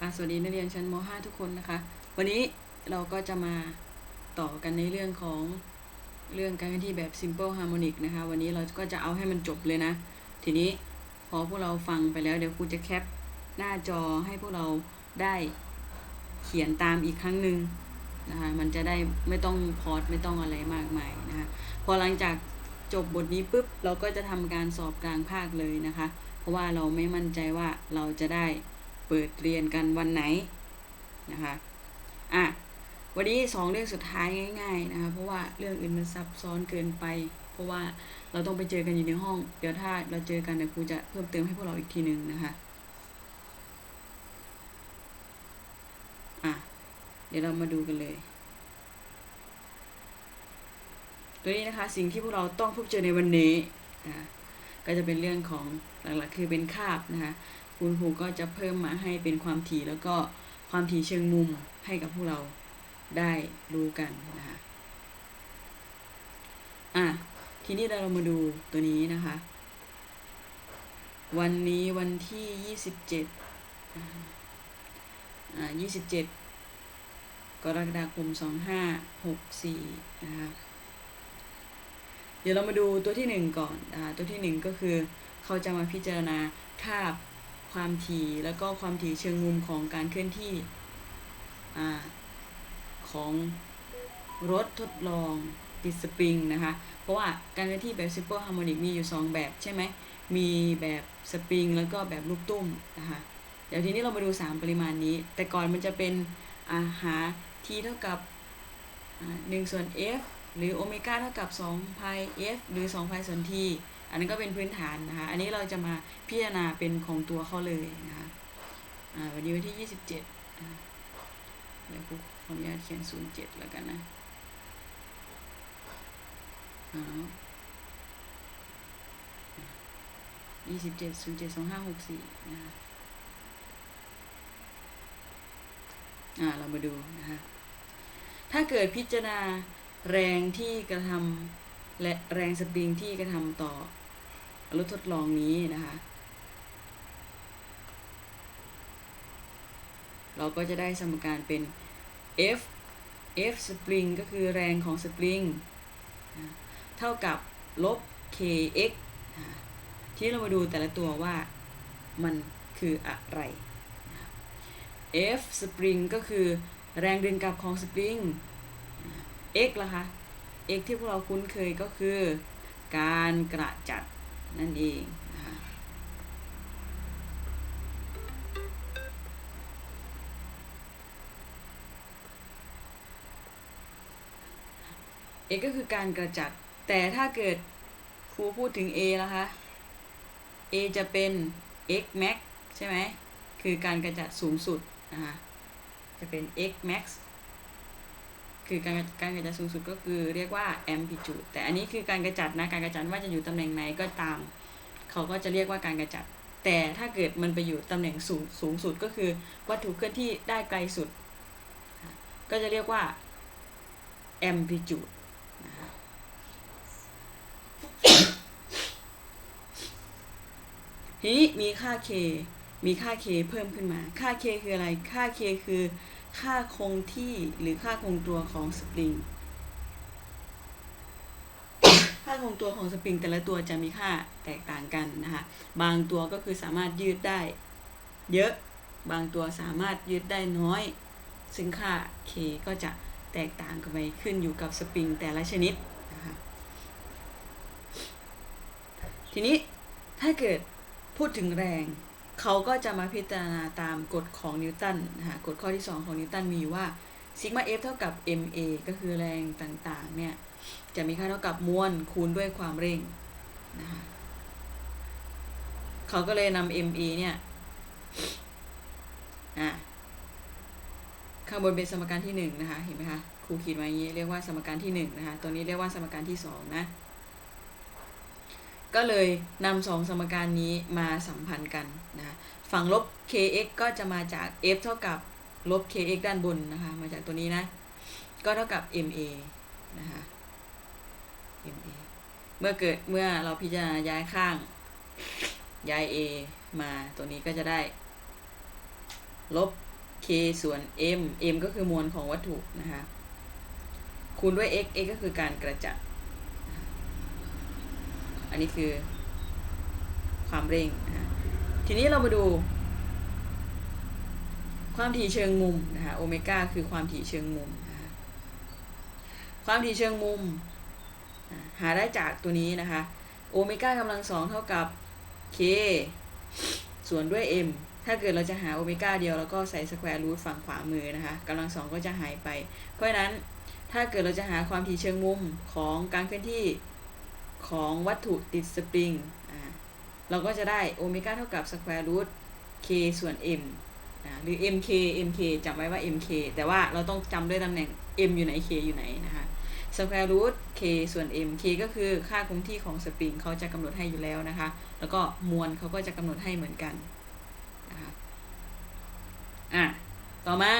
สวัสดีนักเรียนชั้นม .5 ทุกคนนะคะ วันนี้เราก็จะมาต่อกันในเรื่องของเรื่องการเคลื่อนที่แบบ simple harmonic นะคะ วันนี้เราก็จะเอาให้มันจบเลยนะ ทีนี้พอพวกเราฟังไปแล้วเดี๋ยวครูจะแคปหน้าจอให้พวกเราได้เขียนตามอีกครั้งหนึ่งนะคะ มันจะได้ไม่ต้องพอดไม่ต้องอะไรมากมายนะคะ พอหลังจากจบบทนี้ปุ๊บเราก็จะทำการสอบกลางภาคเลยนะคะ เพราะว่าเราไม่มั่นใจว่าเราจะได้ เปิดเรียนกันวันไหนนะคะอะวันนี้สองเรื่องสุดท้ายง่ายๆนะคะเพราะว่าเรื่องอื่นมันซับซ้อนเกินไป เพราะว่าเราต้องไปเจอกันอยู่ในห้อง เดี๋ยวถ้าเราเจอกันเดี๋ยวครูจะเพิ่มเติมให้พวกเราอีกทีหนึ่งนะคะอะเดี๋ยวเรามาดูกันเลยตัวนี้นะคะสิ่งที่พวกเราต้องพบเจอในวันนี้นะคะก็จะเป็นเรื่องของหลักๆคือเป็นคาบนะคะ คุณครูก็จะเพิ่มมาให้เป็นความถี่แล้วก็ความถี่เชิงมุมให้กับพวกเราได้รู้กันนะคะ อะ ทีนี้เรามาดูตัวนี้นะคะ วันนี้วันที่ยี่สิบเจ็ดอ่ายี่สิบเจ็ดกรกฎาคมสองห้าหกสี่นะคะ เดี๋ยวเรามาดูตัวที่หนึ่งก่อนนะคะตัวที่หนึ่งก็คือเขาจะมาพิจารณาคาบ ความถี่แล้วก็ความถี่เชิงมุมของการเคลื่อนที่อของรถทดลองติดสปริงนะคะ เพราะว่าการเคลื่อนที่แบบ simple harmonic มีอยู่ 2 แบบใช่ไหม มีแบบสปริงแล้วก็แบบลูกตุ้มนะคะ เดี๋ยวทีนี้เรามาดู 3 ปริมาณนี้ แต่ก่อนมันจะเป็นาหา t เท่ากับหนึ่งส่วน f หรือโอเมก้าเท่ากับ2 pi f หรือ2 pi ส่วน t อันนั้นก็เป็นพื้นฐานนะคะ อันนี้เราจะมาพิจารณาเป็นของตัวเขาเลยนะคะอ่าวันนี้วันที่27อ่าเจ็ดเดี๋ยวครูขออนุญาตเขียน07แล้วกันนะอ้าว27 07 2564นะคะอ่าเรามาดูนะคะ ถ้าเกิดพิจารณาแรงที่กระทำและแรงสปริงที่กระทำต่อ รถทดลองนี้นะคะ เราก็จะได้สมการเป็น F F สปริงก็คือแรงของสปริงเท่ากับลบ kx ที่เรามาดูแต่ละตัวว่ามันคืออะไร F สปริงก็คือแรงดึงกลับของสปริง x ล่ะคะ x ที่พวกเราคุ้นเคยก็คือ การกระจัด นั่นเองนะคะ x ก็คือการกระจัด แต่ถ้าเกิดครูพูดถึง a ล่ะคะ a จะเป็น x max ใช่ไหม คือการกระจัดสูงสุดนะคะจะเป็น x max คือการการกระจัดสูงสุดก็คือเรียกว่า amplitude แต่อันนี้คือการกระจัดนะการกระจัดว่าจะอยู่ตำแหน่งไหนก็ตาม เขาก็จะเรียกว่าการกระจัด แต่ถ้าเกิดมันไปอยู่ตำแหน่งสูงสูงสุดก็คือวัตถุเคลื่อนที่ได้ไกลสุด ก็จะเรียกว่า amplitude ทีนี้มีค่า k มีค่า k เพิ่มขึ้นมา ค่า k คืออะไร ค่า k คือ ค่าคงที่หรือค่าคงตัวของสปริง ค่าคงตัวของสปริงแต่ละตัวจะมีค่าแตกต่างกันนะคะ บางตัวก็คือสามารถยืดได้ เยอะ บางตัวสามารถยืดได้น้อย ซึ่งค่า k ก็จะแตกต่างกันไปขึ้นอยู่กับสปริงแต่ละชนิดนะคะทีนี้ถ้าเกิดพูดถึงแรง เขาก็จะมาพิจารณาตามกฎของนิวตันนะคะกฎข้อที่ 2 ของนิวตันมีว่าซิกมา F เท่ากับ ma ก็คือแรงต่างๆเนี่ยจะมีค่าเท่ากับมวลคูณด้วยความเร่งนะคะเขาก็เลยนำ ma เนี่ยอะข้างบนเป็นสมการที่หนึ่งนะคะเห็นไหมคะครูขีดไว้อย่างนี้เรียกว่าสมการที่หนึ่งนะคะตัวนี้เรียกว่าสมการที่สองนะ ก็เลยนำสองสมการนี้มาสัมพันธ์กันนะคะฝั่งลบ kx ก็จะมาจาก f เท่ากับลบ kx ด้านบนนะคะมาจากตัวนี้นะ ก็เท่ากับ ma นะคะ ma เมื่อเกิดเมื่อเราพิจารณาย้ายข้างย้าย a มาตัวนี้ก็จะได้ ลบ k ส่วน m m ก็คือมวลของวัตถุนะคะคูณด้วย x x ก็คือการกระจัด อันนี้คือความเร่งนะะทีนี้เรามาดู ความถี่เชิงมุมนะคะโอเมก้าคือความถี่เชิงมุมนะคะความถี่เชิงมุม หาได้จากตัวนี้นะคะโอเมก้ากำลังสองเท่ากับ k ส่วนด้วย m ถ้าเกิดเราจะหาโอเมก้าเดียวแล้วก็ใส่สแควร์รูทฝั่งขวามือนะคะกำลังสองก็จะหายไป เพราะฉะนั้นถ้าเกิดเราจะหาความถี่เชิงมุมของการเคลื่อนที่ ของวัตถุติดสปริงอ่าเราก็จะได้โอเมก้าเท่ากับสแควร์รูท k ส่วน m อ่าหรือ mk mk จำไว้ว่า mk แต่ว่าเราต้องจำด้วยตำแหน่ง m อยู่ไหน k อยู่ไหนนะคะสแควร์รูท k ส่วน m k ก็คือค่าคงที่ของสปริงเขาจะกำหนดให้อยู่แล้วนะคะ แล้วก็มวลเขาก็จะกำหนดให้เหมือนกันนะคะอะต่อมา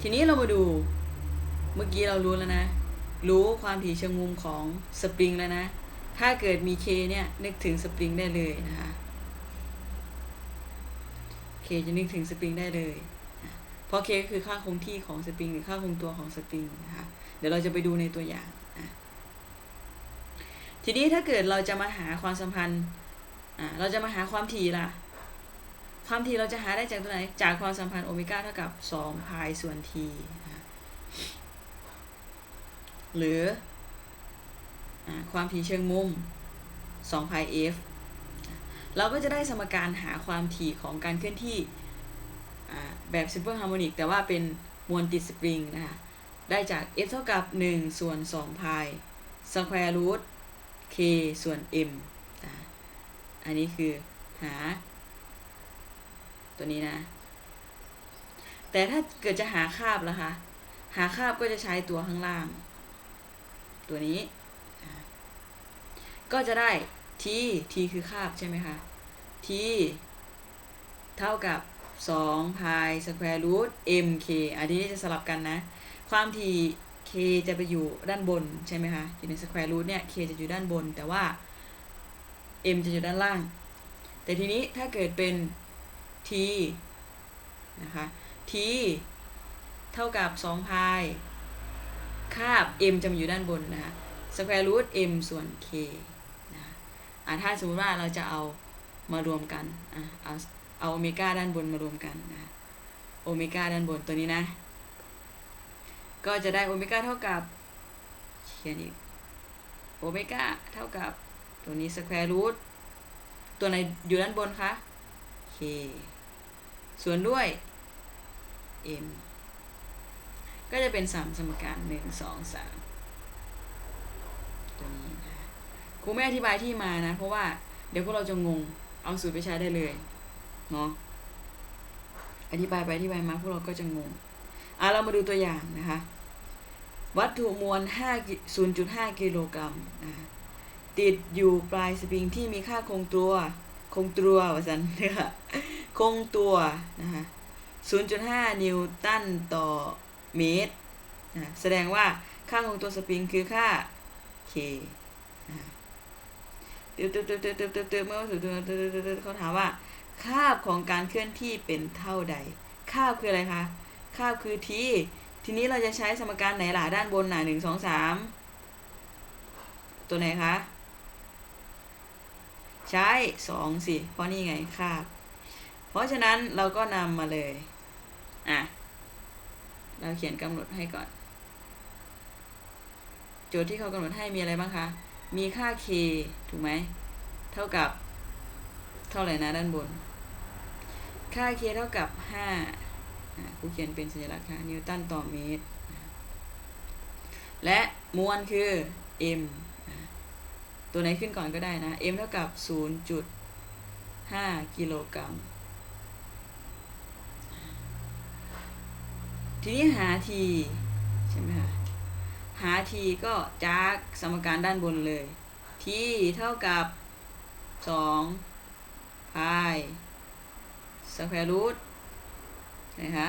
ทีนี้เรามาดูเมื่อกี้เรารู้แล้วนะ รู้ความถี่เชิงมุมของสปริงแล้วนะ ถ้าเกิดมี k เนี่ยนึกถึงสปริงได้เลยนะคะ k จะนึกถึงสปริงได้เลย เพราะ k ก็คือค่าคงที่ของสปริงหรือค่าคงตัวของสปริงนะคะ เดี๋ยวเราจะไปดูในตัวอย่างนะทีนี้ถ้าเกิดเราจะมาหาความสัมพันธ์อ่าเราจะมาหาความถี่ล่ะ ความถี่เราจะหาได้จากตัวไหน จากความสัมพันธ์โอเมก้าเท่ากับ2พายส่วน t นะคะ หรืออความถี่เชิงมุม2พาย f เราก็จะได้สมการหาความถี่ของการเคลื่อนที่แบบ simple harmonic แต่ว่าเป็นมวลติดสปริงนะคะได้จาก f เท่ากับ 1 ส่วน2พาย square root k ส่วน m อันนี้คือหา ตัวนี้นะ แต่ถ้าเกิดจะหาคาบล่ะคะ หาคาบก็จะใช้ตัวข้างล่าง ตัวนี้ ก็จะได้ t t คือคาบใช่ไหมคะ t เท่ากับ2 pi square root mk อันนี้จะสลับกันนะ ความถี่ k จะไปอยู่ด้านบนใช่ไหมคะ อยู่ใน square root เนี่ย k จะอยู่ด้านบน แต่ว่า m จะอยู่ด้านล่าง แต่ทีนี้ถ้าเกิดเป็น t นะคะ t เท่ากับ2 pi คาบ m จะมาอยู่ด้านบนนะคะ square root m ส่วน k นะคะอ่าถ้าสมมติว่าเราจะเอามารวมกันอะเอาเอาโอเมก้าด้านบนมารวมกันนะคะโอเมก้าด้านบนตัวนี้นะ ก็จะได้โอเมก้าเท่ากับเขียนอีกโอเมก้าเท่ากับตัวนี้ square root ตัวไหนอยู่ด้านบนคะ k ส่วนด้วย m ก็จะเป็นสามสมการหนึ่งสองสามตัวนี้นะครูไม่อธิบายที่มานะ เพราะว่าเดี๋ยวพวกเราจะงงเอาสูตรไปใช้ได้เลยเนาะอธิบายไปอธิบายมาพวกเราก็จะงงอะเรามาดูตัวอย่างนะคะ วัตถุมวล5 0.5 กิโลกรัมนะติดอยู่ปลายสปริงที่มีค่าคงตัว คงตัววสันเนะคะคงตัวนะคะ0.5 นิวตันต่อ เมตรนะแสดงว่าค่าคงตัวสปริงคือค่า k ตึ๊บตึ๊บตึ๊บตึ๊บตึ๊บตึ๊บตึ๊บเมื่อถึงเขาถามว่าคาบของการเคลื่อนที่เป็นเท่าใดคาบคืออะไรคะคาบคือ t ทีนี้เราจะใช้สมการไหนล่ะด้านบนน่ะหนึ่งสองสามตัวไหนคะใช้สองสิเพราะนี่ไงคาบ เพราะฉะนั้นเราก็นำมาเลยอะ เราเขียนกำหนดให้ก่อน โจทย์ที่เขากำหนดให้มีอะไรบ้างคะ มีค่า k ถูกไหม เท่ากับ เท่าไหร่นะด้านบน ค่า k เท่ากับห้าครูเขียนเป็นสัญลักษณ์ค่ะ นิวตันต่อเมตร และมวลคือ m ตัวไหนขึ้นก่อนก็ได้นะ m เท่ากับ 0.5 กิโลกรัม ทีนี้หา t ใช่ไหมคะหา t ก็จากสมการด้านบนเลย t เท่ากับ2 pi square root นะคะ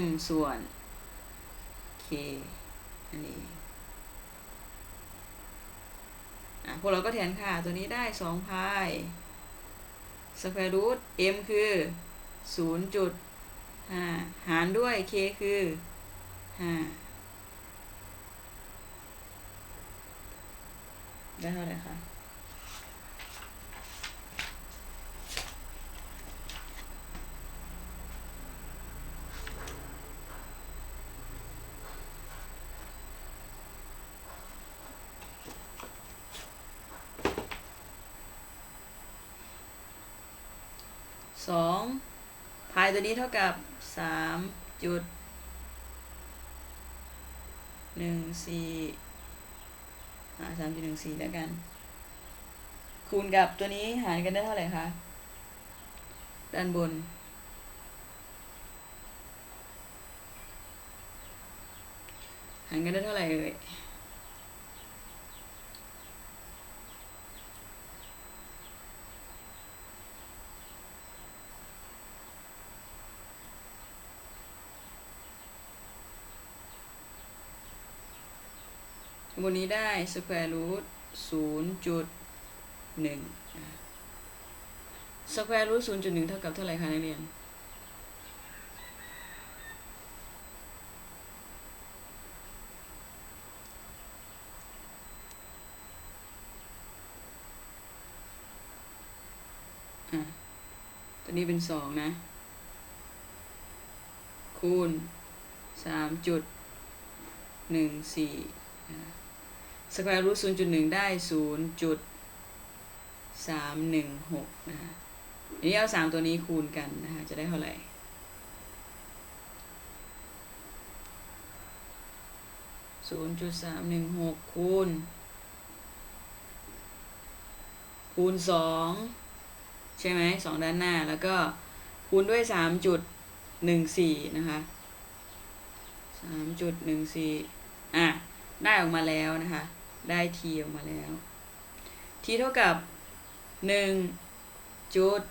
m ส่วน k อันนี้อะพวกเราก็แทนค่าตัวนี้ได้2 pi square root m คือ0.5 หาหารด้วย k คือห้าได้เท่าไหร่คะสอง พายตัวนี้เท่ากับสามจุดหนึ่งสี่อ่าสามจุดหนึ่งสี่แล้วกัน คูณกับตัวนี้หารกันได้เท่าไหร่คะ ด้านบน หารกันได้เท่าไหร่เอ่ย บนนี้ได้ square root ศูนย์จุดหนึ่ง square root ศูนย์จุดหนึ่งเท่ากับเท่าไหร่คะนักเรียนอะตัวนี้เป็นสองนะ คูณสามจุดหนึ่งสี่ สแควร์รูทศูนย์จุดหนึ่งได้ศูนย์จุดสามหนึ่งหกนะคะอันนี้เอาสามตัวนี้คูณกันนะคะจะได้เท่าไหร่ศูนย์จุดสามหนึ่งหกคูณ คูณสองใช่ไหมสองด้านหน้าแล้วก็คูณด้วยสามจุดหนึ่งสี่นะคะสามจุดหนึ่งสี่อะ ได้ออกมาแล้วนะคะ ได้ทีออกมาแล้วทีเท่ากับหนึ่งจุด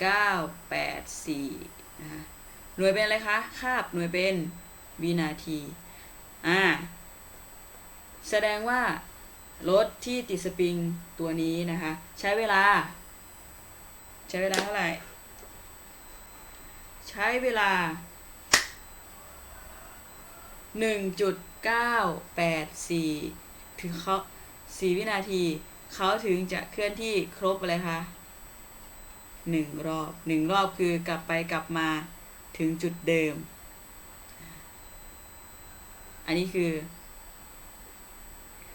เก้าแปดสี่นะคะ หน่วยเป็นอะไรคะ คาบหน่วยเป็นวินาที อ่า แสดงว่ารถที่ติดสปริงตัวนี้นะคะ ใช้เวลา ใช้เวลาเท่าไหร่ ใช้เวลาหนึ่งจุด เก้าแปดสี่ถึงเขาสี่วินาที เขาถึงจะเคลื่อนที่ครบอะไรคะหนึ่งรอบหนึ่งรอบคือกลับไปกลับมาถึงจุดเดิม อันนี้คือ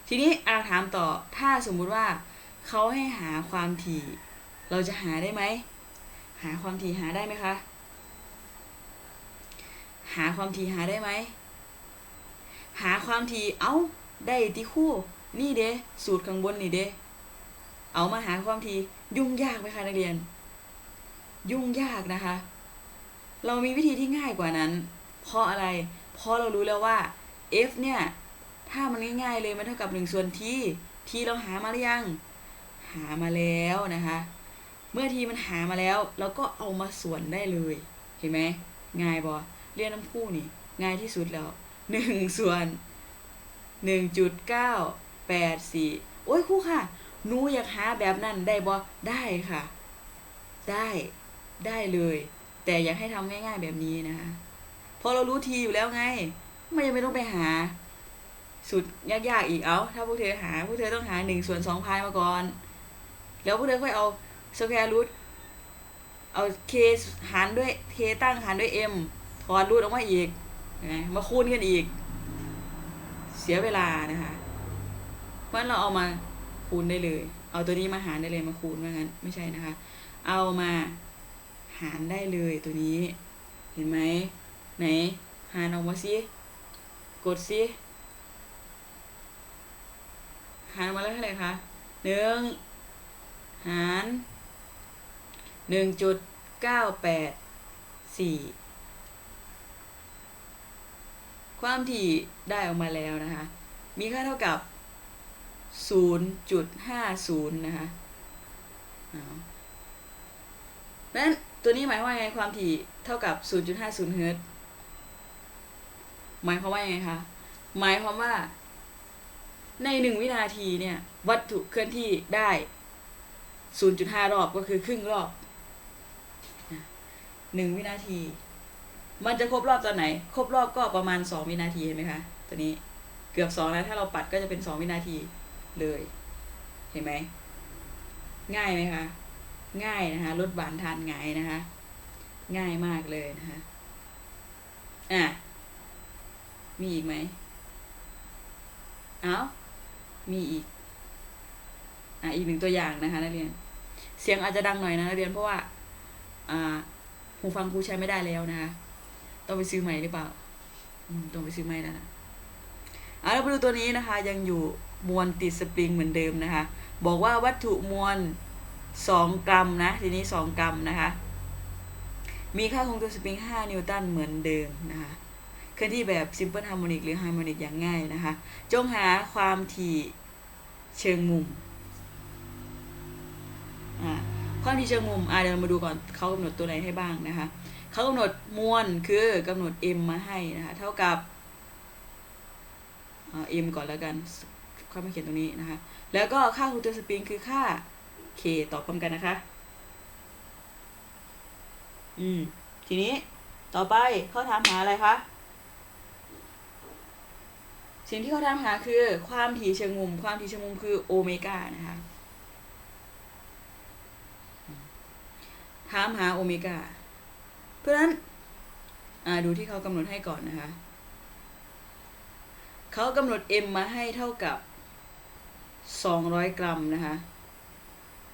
ทีนี้อาถามต่อถ้าสมมุติว่าเขาให้หาความถี่ เราจะหาได้ไหม หาความถี่หาได้ไหมคะ หาความถี่หาได้ไหม หาความถี่เอาได้ที่คู่ นี่เด้สูตรข้างบนนี่เด้เอามาหาความถี่ยุ่งยากไหมคะนักเรียน ยุ่งยากนะคะ เรามีวิธีที่ง่ายกว่านั้น เพราะอะไร เพราะเรารู้แล้วว่า f เนี่ย ถ้ามันง่ายๆเลยมันเท่ากับ1ส่วน t t เราหามาหรือยัง หามาแล้วนะคะ เมื่อทีมันหามาแล้วเราก็เอามาส่วนได้เลย เห็นไหมง่ายบอเรียนน้ำคู่นี่ ง่ายที่สุดแล้ว หนึ่งส่วนหนึ่งจุดเก้าแปดสี่โอ้ยครูค่ะหนูอยากหาแบบนั้นได้บอได้ค่ะ ได้ได้เลย แต่อยากให้ทำง่ายๆแบบนี้นะคะเพราะเรารู้ทีอยู่แล้วไง ไม่จำเป็นต้องไปหา สุดยากๆอีกเอาถ้าพวกเธอหาพวกเธอต้องหาหนึ่งส่วนสองพายมาก่อน แล้วพวกเธอค่อยเอาสแควร์รูทเอาเคหารด้วยเคตั้งหารด้วย m ถอนรูทออกมาอีก นะมาคูณกันอีก เสียเวลานะคะเพราะฉะนั้นเราเอามาคูณได้เลย เอาตัวนี้มาหารได้เลยมาคูณว่างั้น ไม่ใช่นะคะ เอามาหารได้เลยตัวนี้ เห็นไหมไหน หารออกมาสิกดสิหารมาแล้วเท่าไหร่คะหนึ่งหารหนึ่งจุดเก้าแปดสี่ ความถี่ได้ออกมาแล้วนะคะ มีค่าเท่ากับ 0.50 นะคะนั้นตัวนี้หมายความว่าไงความถี่เท่ากับ 0.50 เฮิรตซ์หมายความว่าไงคะ หมายความว่าในหนึ่งวินาทีเนี่ย วัตถุเคลื่อนที่ได้ 0.5 รอบก็คือครึ่งรอบหนึ่งวินาที มันจะครบรอบตอนไหน ครบรอบก็ประมาณสองวินาทีเห็นไหมคะ ตัวนี้เกือบสองแล้วถ้าเราปัดก็จะเป็นสองวินาทีเลย เห็นไหม ง่ายไหมคะ ง่ายนะคะลดบานทานง่ายนะคะ ง่ายมากเลยนะคะ อะ มีอีกไหม เอามีอีก อะ อีกหนึ่งตัวอย่างนะคะนักเรียน เสียงอาจจะดังหน่อยนะนักเรียนเพราะว่า อ่า หูฟังครูใช้ไม่ได้แล้วนะคะ ต้องไปซื้อใหม่หรือเปล่าอืมต้องไปซื้อใหม่แล้วนะอะเราไปดูตัวนี้นะคะ ยังอยู่มวลติดสปริงเหมือนเดิมนะคะ บอกว่าวัตถุมวลสองกรัมนะ ทีนี้สองกรัมนะคะ มีค่าคงตัวสปริง 5 นิวตันเหมือนเดิมนะคะเคลื่อนที่แบบ simple harmonic หรือ harmonic อย่างง่ายนะคะ จงหาความถี่เชิงมุมอ่าความถี่เชิงมุมอ่าเดี๋ยวเรามาดูก่อนเขากำหนดตัวไหนให้บ้างนะคะ เขากำหนดมวลคือกำหนด m มาให้นะคะเท่ากับอ่า m ก่อนแล้วกันค่อยมาเขียนตรงนี้นะคะ แล้วก็ค่าคงตัวสปริงคือค่า k ตอบพร้อมกันนะคะ อืม ทีนี้ต่อไปเขาถามหาอะไรคะสิ่งที่เขาถามหาคือความถี่เชิงมุม ความถี่เชิงมุมคือโอเมก้านะคะถามหาโอเมก้า เพราะฉะนั้นอ่าดูที่เขากำหนดให้ก่อนนะคะ เขากำหนด m มาให้เท่ากับ 200 กรัมนะคะ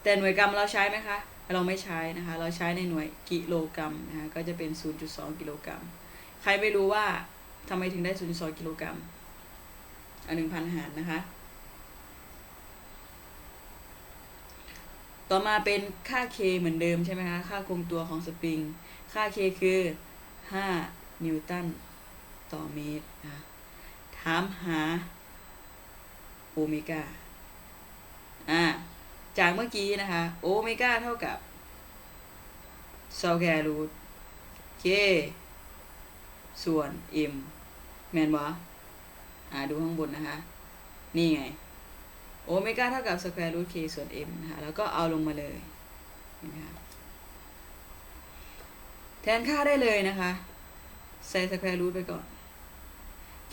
แต่หน่วยกรัมเราใช้ไหมคะ เราไม่ใช้นะคะ เราใช้ในหน่วยกิโลกรัมนะคะ ก็จะเป็น 0.2 กิโลกรัม ใครไม่รู้ว่าทำไมถึงได้ 0.2 กิโลกรัมอันหนึ่งพันหารนะคะ ต่อมาเป็นค่า k เหมือนเดิมใช่ไหมคะ ค่าคงตัวของสปริง ค่า k คือ 5 นิวตันต่อเมตรนะคะถามหาโอเมก้าอ่าจากเมื่อกี้นะคะ โอเมก้าเท่ากับซอลแครูท k ส่วน m แมนบออ่าดูข้างบนนะคะ นี่ไง โอเมก้าเท่ากับสแควร์รูท k ส่วน m นะคะ แล้วก็เอาลงมาเลยเห็นไหมคะ ทนค่าได้เลยนะคะ ใส่สแควร์รูทไปก่อน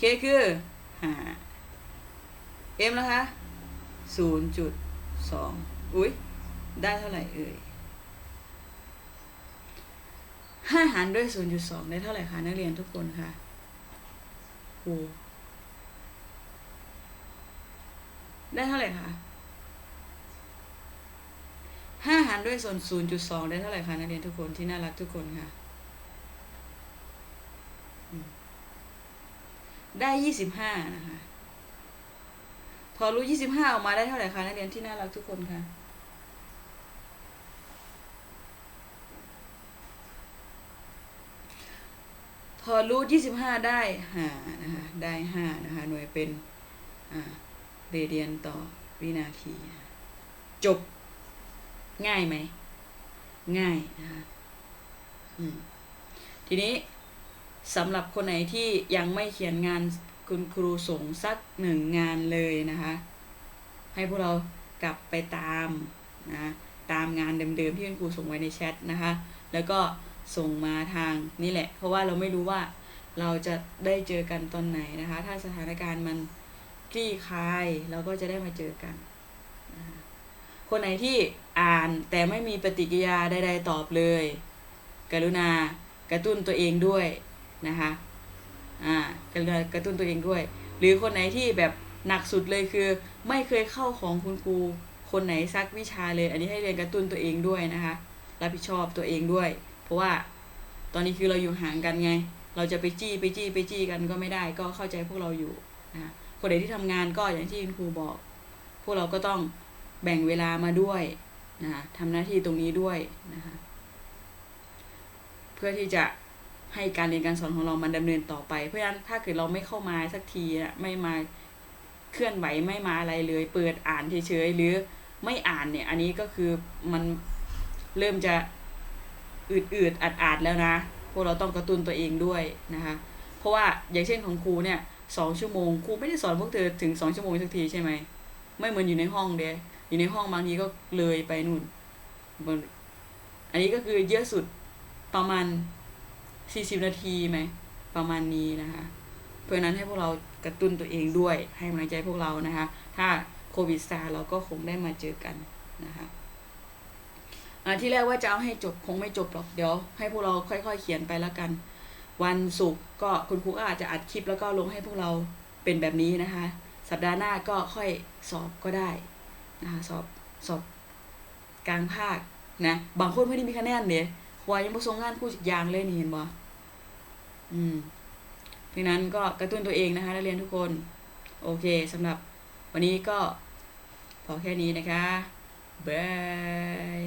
k คือหา m นะคะศูนย์จุดสองอุ้ยได้เท่าไหร่เอ่ยห้าหารด้วยศูนย์จุดสองได้เท่าไหร่คะนักเรียนทุกคนคะโอ้ได้เท่าไหร่คะห้าหารด้วยส่วนศูนย์จุดสองได้เท่าไหร่คะนักเรียนทุกคนที่น่ารักทุกคนค่ะ ได้ยี่สิบห้านะคะ พอรู้ยี่สิบห้าออกมาได้เท่าไหร่คะนักเรียนที่น่ารักทุกคนคะพอรูทยี่สิบห้าได้ห้านะคะ ได้ห้านะคะ หน่วยเป็นเรเดียนต่อวินาที จบ ง่ายไหม ง่ายนะคะทีนี้ สำหรับคนไหนที่ยังไม่เขียนงานคุณครูส่งสักหนึ่งงานเลยนะคะ ให้พวกเรากลับไปตามนะตามงานเดิมๆที่คุณครูส่งไว้ในแชทนะคะ แล้วก็ส่งมาทางนี่แหละ เพราะว่าเราไม่รู้ว่าเราจะได้เจอกันตอนไหนนะคะ ถ้าสถานการณ์มันคลี่คลายเราก็จะได้มาเจอกันคะคนไหนที่อ่านแต่ไม่มีปฏิกิริยาใดๆตอบเลย กรุณากระตุ้นตัวเองด้วย นะคะอ่ากรุณากระตุ้นตัวเองด้วย หรือคนไหนที่แบบหนักสุดเลยคือ ไม่เคยเข้าของคุณครูคนไหนซักวิชาเลย อันนี้ให้เรียนกระตุ้นตัวเองด้วยนะคะ รับผิดชอบตัวเองด้วย เพราะว่าตอนนี้คือเราอยู่ห่างกันไง เราจะไปจี้ไปจี้ไปจี้กันก็ไม่ได้ ก็เข้าใจพวกเราอยู่นะคะคนไหนที่ทำงานก็อย่างที่คุณครูบอก พวกเราก็ต้องแบ่งเวลามาด้วยนะคะทำหน้าที่ตรงนี้ด้วยนะคะเพื่อที่จะ ให้การเรียนการสอนของเรามันดำเนินต่อไป เพราะฉะนั้นถ้าเกิดเราไม่เข้ามาสักทีอะไม่มาเคลื่อนไหวไม่มาอะไรเลย เปิดอ่านเฉยๆหรือไม่อ่านเนี่ย อันนี้ก็คือมันเริ่มจะอืดๆอัดๆแล้วนะพวกเราต้องกระตุ้นตัวเองด้วยนะคะ เพราะว่าอย่างเช่นของครูเนี่ยสองชั่วโมงครูไม่ได้สอนพวกเธอถึงสองชั่วโมงสักทีใช่ไหมไม่เหมือนอยู่ในห้องเด้อยู่ในห้องบางทีก็เลยไปนู่นอันนี้ก็คือเยอะสุดประมาณ สี่สิบนาทีไหมประมาณนี้นะคะ เพราะนั้นให้พวกเรากระตุ้นตัวเองด้วยให้กำลังใจพวกเรานะคะ ถ้าโควิดซาเราก็คงได้มาเจอกันนะคะที่แรกว่าจะเอาให้จบคงไม่จบหรอกเดี๋ยวให้พวกเราค่อย ๆ เขียนไปแล้วกัน วันศุกร์ก็คุณครูก็อาจจะอัดคลิปแล้วก็ลงให้พวกเราเป็นแบบนี้นะคะ สัปดาห์หน้าก็ค่อยสอบก็ได้นะคะสอบสอบกลางภาคนะบางคนไม่ได้มีคะแนนเด้ค วายยังบ่ส่งงานคู่ยางเลยนี่เห็นบ่อืมดังนั้นก็กระตุ้นตัวเองนะคะนักเรียนทุกคน โอเคสำหรับวันนี้ก็พอแค่นี้นะคะบาย